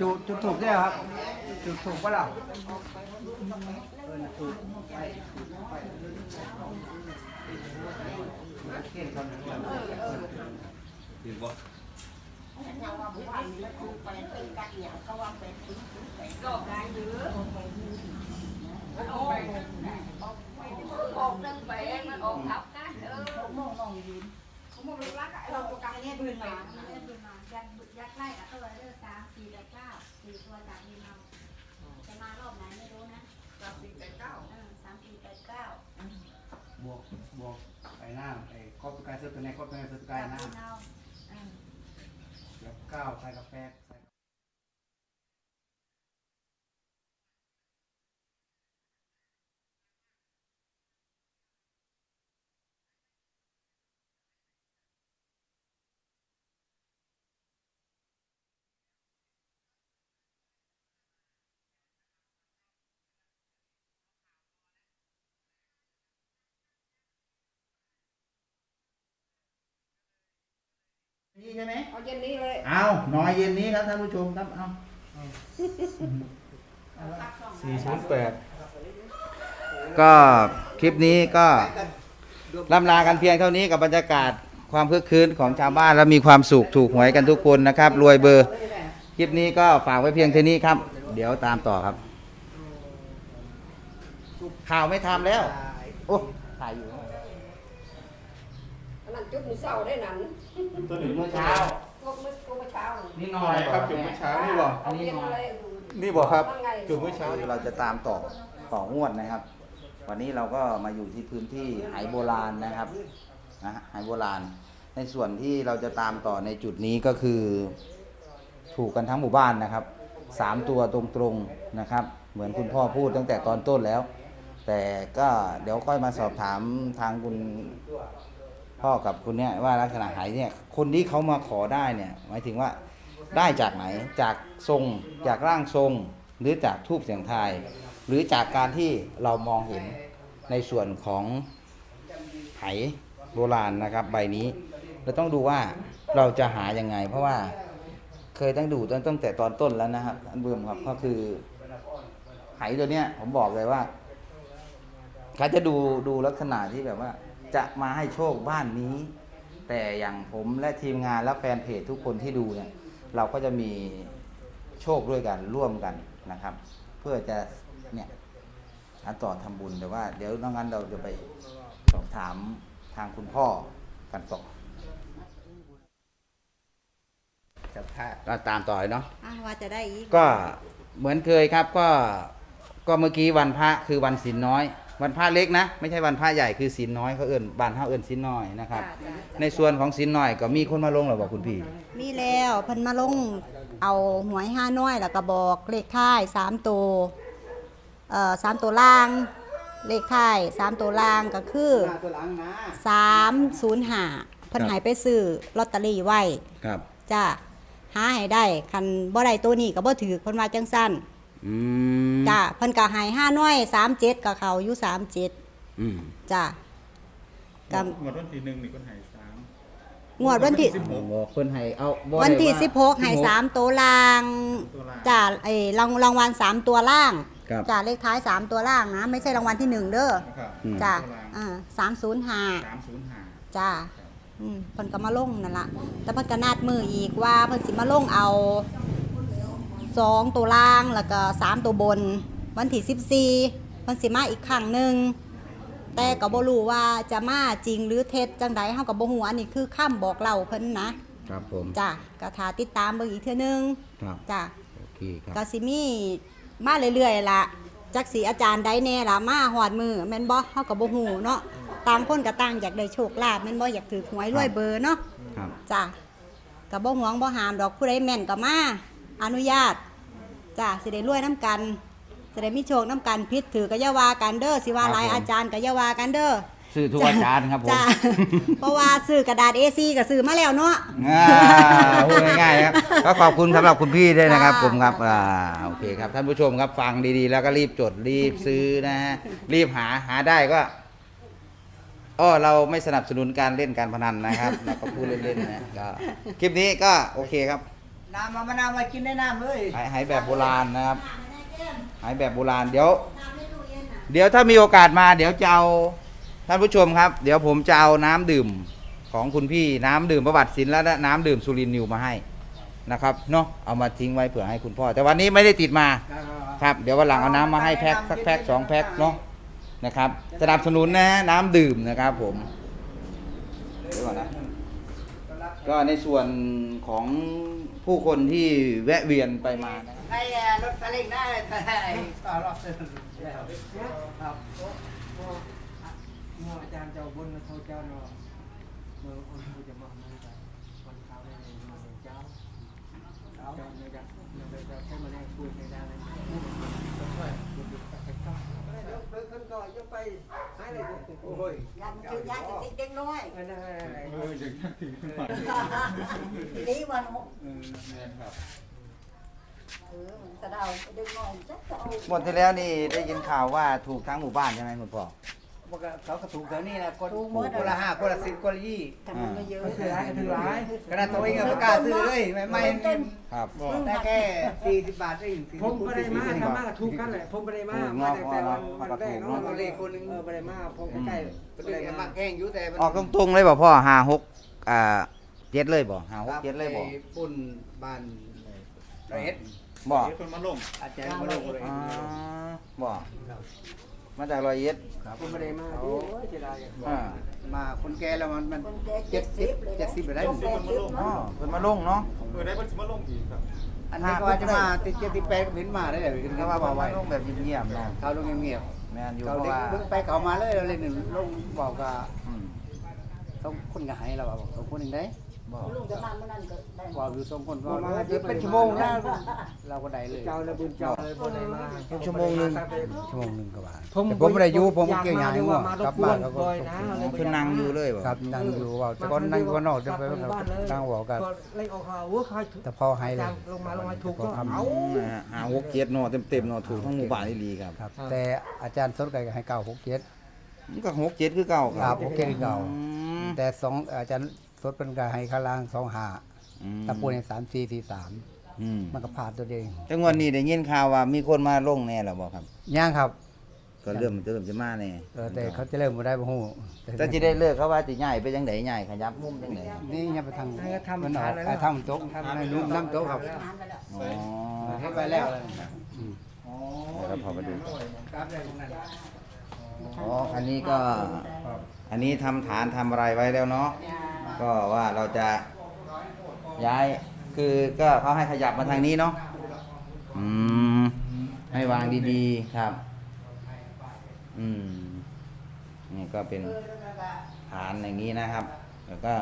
จุดจุดถูกได้ครับ จุดถูกปะล่ะเออถูกไปเก่งคนนี้ถึงบ่ออกตั้งไปมันออกทับกันเออ เราตัวกลางเนี่ยปืนมาเนี่ยปืนมายัดยัดไล่กับตัวเลือกสามสี่แปดเก้าสี่ตัวจากดินเอาจะมารอบไหนไม่รู้นะ สามสี่แปดเก้า เออสามสี่แปดเก้า บ วกบวกไปหน้าไอ้ครอบสกายเสื้อตัวไหนครอบตัวไหนเสื้อสกายหน้าเอาเออแล้วก้าวใส่กาแฟใส่ นี่ใช่ไหมเอาเย็นนี้เลยเอาหน่อยเย็นนี้ครับท่านผู้ชมครับเอาสี่ศูนย์แปดก็คลิปนี้ก็ล่ำลากันเพียงเท่านี้กับบรรยากาศความคึกคืนของชาวบ้านและมีความสุขถูกหวยกันทุกคนนะครับ รวยเบอร์ คลิปนี้ก็ฝากไว้เพียงเท่านี้ครับ เดี๋ยวตามต่อครับ ข่าวไม่ทำแล้ว โอ้ถ่ายอยู่อั นนั้นจุดมือเศร้าได้นั้นตัวหนึ่งเมื่อเช้าพวกมือพวกเมื่อเช้านี่หน่อยครับจุดเมื่อเช้านี่บ่เอาเย็นอะไรดูนี่บอกครับว่าไงจุดเมื่อเช้าเดี๋ยวเราจะตามต่อต่องวดนะครับ วันนี้เราก็มาอยู่ที่พื้นที่ไหโบราณนะครับนะฮะไหโบราณ ในส่วนที่เราจะตามต่อในจุดนี้ก็คือ ถูกกันทั้งหมู่บ้านนะครับสามตัวตรงๆนะครับ เหมือนคุณพ่อพูดตั้งแต่ตอนต้นแล้ว แต่ก็เดี๋ยวค่อยมาสอบถามทางคุณ พ่อกับคุณเนี่ยว่าลักษณะหายเนี่ยคนที่เขามาขอได้เนี่ยหมายถึงว่าได้จากไหนจากทรงจากร่างทรง หรือจากทูบเสียงทายหรือจากการที่เรามองเห็นในส่วนของไหโบราณนะครับ ใบนี้เราต้องดูว่าเราจะหายังไง เพราะว่าเคยตั้งดูตั้งตั้งแต่ตอนต้นแล้วนะครับอันเบิ่มครับก็คือไหตัวเนี้ยผมบอกเลยว่าเขาจะดูดูลักษณะที่แบบว่า จะมาให้โชคบ้านนี้ แต่อย่างผมและทีมงานและแฟนเพจทุกคนที่ดูเนี่ยเราก็จะมีโชคด้วยกันร่วมกันนะครับ เพื่อจะเนี่ยหาต่อทำบุญแต่ว่า เดี๋ยวน้องงั้นเราจะไปสอบถามทางคุณพ่อกันต่อจะก็ตามต่อเลยเนาะอะว่าจะได้อีกก็เหมือนเคยครับก็ก็เมื่อกี้วันพระคือวันศีลน้อย วันพระเล็กนะ ไม่ใช่วันพระใหญ่คือศีลน้อยเขาเอิ่นบ้านเขาเอิ่นศีลน้อยนะครับจ้ะจ้ะจ้ะในส่วนของศีลน้อยก็มีคนมาลงหรือเปล่าคุณพี่ มีแล้วเพิ่นมาลงเอาหวยห้าน้อยแล้วก็บอกเลขท้ายสามตัวเอ่อสามตัวล่าง เลขท้ายสามตัวล่างก็คือตัวหลังนะสามศูนย์ห้าเพิ่นครับใหายไปซื้อลอตเตอรี่ไว้ครับจ้าหาให้ได้คันบ่ได้ตัวนี้ก็บ่ถือเพิ่นว่าจังสั้น อืมจ้าเพิ่นก็ให้ห้าน้อยสามเจ็ดก็เขาอยู่สามเจ็ดอืม จ้ากัหมดวันที่หนึ่งนี่คนหายสามงวดวันที่สิบหกบอกเพิ่นให้เอาบ่วันที่ได้าสิบหกให้สามตัวล่างตัวล่างจ้าไอ้รางรางวัลสามตัวล่างครับจ้าเลขท้ายสามตัวล่างนะ ไม่ใช่รางวัลที่หนึ่งเด้อครับอืม จ้าตัวล่างอ่าสามศูนย์ห้าสามศูนย์ห้าจ้าอืมเพิ่นก็มาลงนั่นละแต่เพิ่นก็นัดมืออีกว่าเพิ่นสิมาลงเอา สองตัวล่าง แล้วก็สามตัวบน วันที่สิบสี่เพิ่นสิมาอีกครั้งหนึ่งแต่ก็บ่รู้ว่าจะมาจริงหรือเท็จจังใดเฮาก็บ่ฮู้อันนี้คือคำบอกเล่าเพิ่นนะครับผมจ้าก็ถ้าติดตามเบิ่งอีกเทื่อนึงครับจ้าโอเคครับก็สิมีมาเรื่อยๆล่ะจักสีอาจารย์ใดแน่ล่ะมาหอดมือแม่นบ่เฮาก็บ่ฮู้เนาะต่างคนก็ต่างอยากได้โชคลาภแม่นบ่อยากถือหวยรวยเบอร์เนาะครับจ้ะก็บ่หวงบ่หามดอกผู้ใดแม่นก็มาอนุญาต จ้ะสิได้รวยน้ำกันสิได้มีโชคน้ำกันพิษถือก็อย่าว่ากันเด้อสิว่าหลายอาจารย์ก็อย่าว่ากันเด้อซื้อทุกอาจารย์ครับผมจ้ะเพราะว่าซื้อกระดาษ A4 ก็ซื้อมาแล้วเนาะ อ่าพูดง่ายๆครับก็ขอบคุณสำหรับคุณพี่ด้วยนะครับจ้าผมครับอ่าโอเคครับ ท่านผู้ชมครับฟังดีๆ แล้วก็รีบจดรีบซื้อนะฮะรีบหาหาได้ก็อ้อเราไม่สนับสนุนการเล่นการพนันนะครับเราก็พูดเล่นๆนะก็คลิปนี้ก็โอเคครับ น้ำมามะนาวมากินได้น้ำเลยหายหายแบบโบราณนะครับ หายแบบโบราณเดี๋ยว เดี๋ยวถ้ามีโอกาสมา เดี๋ยวจะเอาท่านผู้ชมครับ เดี๋ยวผมจะเอาน้ำดื่มของคุณพี่น้ำดื่มประวัติศิลป์และน้ำดื่มสุรินทร์นิวมาให้นะครับเนาะเอามาทิ้งไว้เผื่อให้คุณพ่อ แต่วันนี้ไม่ได้ติดมา ครับเดี๋ยววันหลังเอาน้ำมาให้แพ็คสักแพ็คสองแพ็คเนาะนะครับสนับสนุนนะฮะน้ำดื่มนะครับผมเดี๋ยวก่อนนะ ก็ในส่วนของผู้คนที่แวะเวียนไปมานะครับให้รถซาเล้งได้แต่ต่อรอบเสร็จแล้วครับเมื่ออาจารย์เจ้าบุญเขาเจ้าเนาะเมื่อคนผู้จะมาเมื่อวันเขาได้มาเจ้าเจ้าเนี่ยจะเนี่ยจะให้มาแน่คุยกันได้ช่วยบุญกับเจ้าเดี๋ยวเพิ่งขึ้นก่อนยังไปให้เลยโอ้ยยันคือยาจะติดเด็กน้อยอันนั้นอะไรเอออย่างนั้นถึงขึ้นมาทีนี้วันเออแม่นครับเออสะเดาเด็กน้อยจักจะเอาหมดที่แล้วนี่ได้ยินข่าวว่าถูกทั้งหมู่บ้านใช่ไหมคุณพ่อ บอกว่าเขาก็ถูกแถวนี้แหละคนคนละห้าคนละสิบคนละยี่แต่มันไม่เยอะก็คือร้ายก็คือร้ายขนาดตัวเองก็ไม่กล้าซื้อเลยไม่ไม่ครับ ได้แค่สี่สิบบาทเองผมก็ได้มาทำมาถูกกันแหละผมก็ได้มามาแต่แต่วันวันแรกน้อเนาะงตัวเลขคนหนึงเออบ่ได้มาผมใกล้ๆตัวเลขมักแห้งอยู่แต่มันออกตรงๆเลยบ่พ่อห้าหกอ่าเจ็ดเลยบ่ห้าหกเจ็ดเลยบ่ปุ่นบ้านไรเอ็ดบ่เดี๋ยวคนมาลงอาจารย์มาลงเลย อ่าบ่ มาจากร้อยเอ็ดผมบ่ได้มาโอ้โอ้ยเสียดายอ่ามาคนแก่แล้วมันมันคนแก่เจ็ดสิบเลยนะเจ็ดสิบไปได้แปดสิบอ๋อเนาะเพิ่นมาลงเนาะเออได้คนจะมาลงอีกครับอันนี้ก็ว่าจะมาติดเจ็ดติดแปดก็เห็นมาได้เลยแต่ว่าบอกว่าลงแบบเงียบๆเนาะเขาลงเงียบแม่นอยู่ๆเขาเพราะเด็กว่าเบิ่งไปเขามาเลยเราเลยหนึ่งลงบอกว่าอืมสองคนก็ให้เราบอกสองคนหนึ่งได้ บ่ลุงจะมาเมื่อนั้นก็ได้บอกอยู่สองคนก็เดี๋ยวเป็นชั่วโมงนะเราก็ได้เลยเจ้าเลยบุญเจ้าเลยบ่ได้มาชั่วโมงหนึงชั่วโมงหนึงก็ว่าผมแต่ผมไม่ได้อยู่ผมอยากเกี่ยวหยางมาหัวมารกลับบกวบ้านนแล้วก็บ่อยนะเลยบ่เพิ่นนั่งอยู่เลยบ่ครับนั่งอยู่ว่าแต่ก่อนนั่งอยู่ข้างนอกจะไปกลับบ้านเลยนั่งบอกกันเล่นออกข่าวว่าใครแต่พอให้เลยลงมาลงมาถูกก็เอาเอานะฮะห้าหกเจ็ดเนาะเต็มๆเนาะถูกทั้งหมู่บ้านอีหลีครับครับแต่อาจารย์สดก็ให้เก้าหกเจ็ดมันก็หกเจ็ดคือเก่าคครัรับบหกเจ็ดคือเก่าอืมแต่สองอาจารย์ สดเป็นก็ให้ข้างล่างสองห้าอืมตะปูในสามสี่สี่สามอืมมันก็ผ่านตัวเองแต่งวดนี้ได้ยินข่าวว่ามีคนมาลงแน่แล้วบ่ครับย่างครับ ก็เริ่มจะเริ่มจะมาแน่เออแต่เขาจะเริ่มมาได้บ่ฮู้แต่สิได้เลิกเขาว่าสิย้ายไปจังได๋ย้ายขยับมุมจังได๋นี่ยังไปทางให้ก็ทำมันออกทานแล้วไปทำโต๊ะให้นุ่มน้ำโต๊ะครับนานไปแล้วอ๋อให้ไปแล้วเดี๋ยวเราพอมาดูครับได้ตรงนั้นอ๋ออันนี้ก็ อันนี้ทำฐานทำอะไรไว้แล้วเนาะ ก็ว่าเราจะย้ายคือก็เขาให้ขยับมาทางนี้เนาะอืมให้วางดีๆครับ อืมนี่ก็เป็นฐานอย่างนี้นะครับ แล้วก็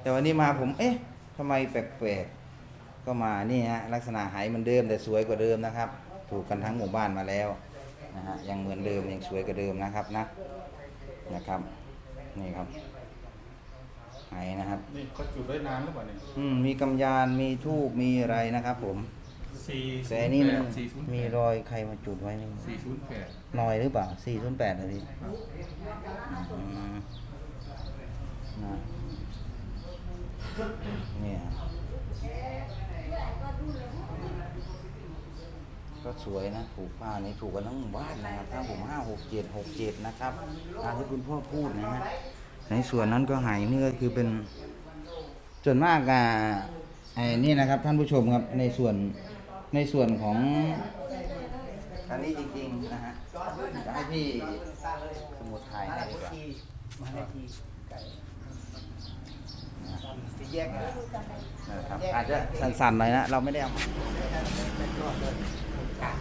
แต่วันนี้มาผม เอ๊ะทำไมแปลกๆก็มานี่ฮะลักษณะหายเหมือนเดิมแต่สวยกว่าเดิมนะครับ ถูกกันทั้งหมู่บ้านมาแล้วนะฮะยังเหมือนเดิมยังสวยกว่าเดิมนะครับนะนะครับ นี่ครับ หายนะครับ นี่เขาจุดได้นานหรือเปล่าเนี่ยอืมมีกำยานมีทูบมีอะไรนะครับ ผม สี่แต่อันนี่มันสี่ศูนย์มีรอยใครมาจุดไว้นี่สี่ศูนย์แปดหน่อยหรือเปล่าสี่ศูนย์แปดนาทีอืมนะเนี่ย ก็สวยนะถูกผ้านี่ถูกกันทั้งหมู่บ้านนะครับถ้าผมห้าหกเจ็ดหกเจ็ดนะครับตามที่คุณพ่อพูดนะฮะ ในส่วนนั้นก็หายนี่ก็คือเป็นส่วนมากอะไอ้นี่นะครับท่านผู้ชมครับในส่วนในส่วนของอันนี้จริงๆนะฮะจะให้พี่สมุดไทยให้ดีกว่ามาได้ทีไก่นะที่แยกกันนะครับอาจจะสั่นๆหน่อยนะเราไม่ได้เอา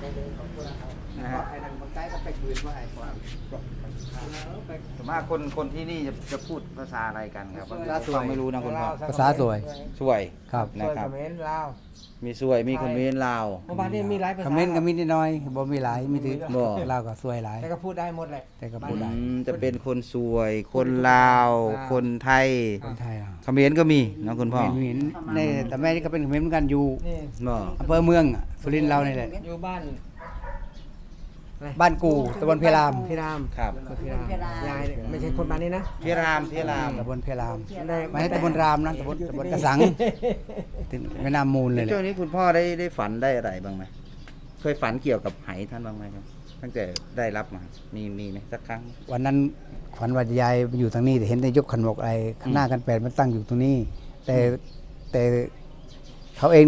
มานะฮะไอ้นั่นมันใกล้ก็ไปคืนมาให้ความส่วนมากคนคนที่นี่จะจะพูดภาษาอะไรกันครับภาษาสวยฟังไม่รู้นะคุณพ่อภาษาสวย สวยครับ นะครับเขมรลาว มีสวยมีคอมเขมนต์ลาวเมื่อวานนี้มีหลายภาคอษามเมนต์ก็มีนิดหน่อยบ่มีหลายมีถือบ่ ลาวก็สวยหลาย แต่ก็พูดได้หมดแหละ แต่ก็พูดได้ อืมจะเป็นคนสวย คนลาวคนไทยคนไทยอะเขมรก็มีเนาะคุณพ่อเห็นเห็นในแต่แม่นี่ก็เป็นคอมเมนต์เหมือนกันอยู่นี่บ่อำเภอเมืองอะสุรินทร์เรานี่แหละ อยู่บ้านบ้านกูตำบลเพรามพี่รามครับพี่รามยายเนี่ยไม่ใช่คนบ้านนี้นะพี่รามพี่รามตำบลเพรามได้ไม่ใช่ตำบลรามนะตำบลตำบลกระสังติด แม่น้ำมูลเลยแหช่วละงนี้คุณพ่อได้ได้ฝันได้อะไรบ้างไหมเคยฝันเกี่ยวกับไหท่านบ้างไหมครับ ตั้งแต่ได้รับมา มีมีไหมสักครั้ง วันนั้นฝันว่ายายอยู่ทางนี้แต่เห็นนายกขันบอกอะไรข้างหน้ากันแปดมันตั้งอยู่ตรงนี้ แต่แต่เขาเอง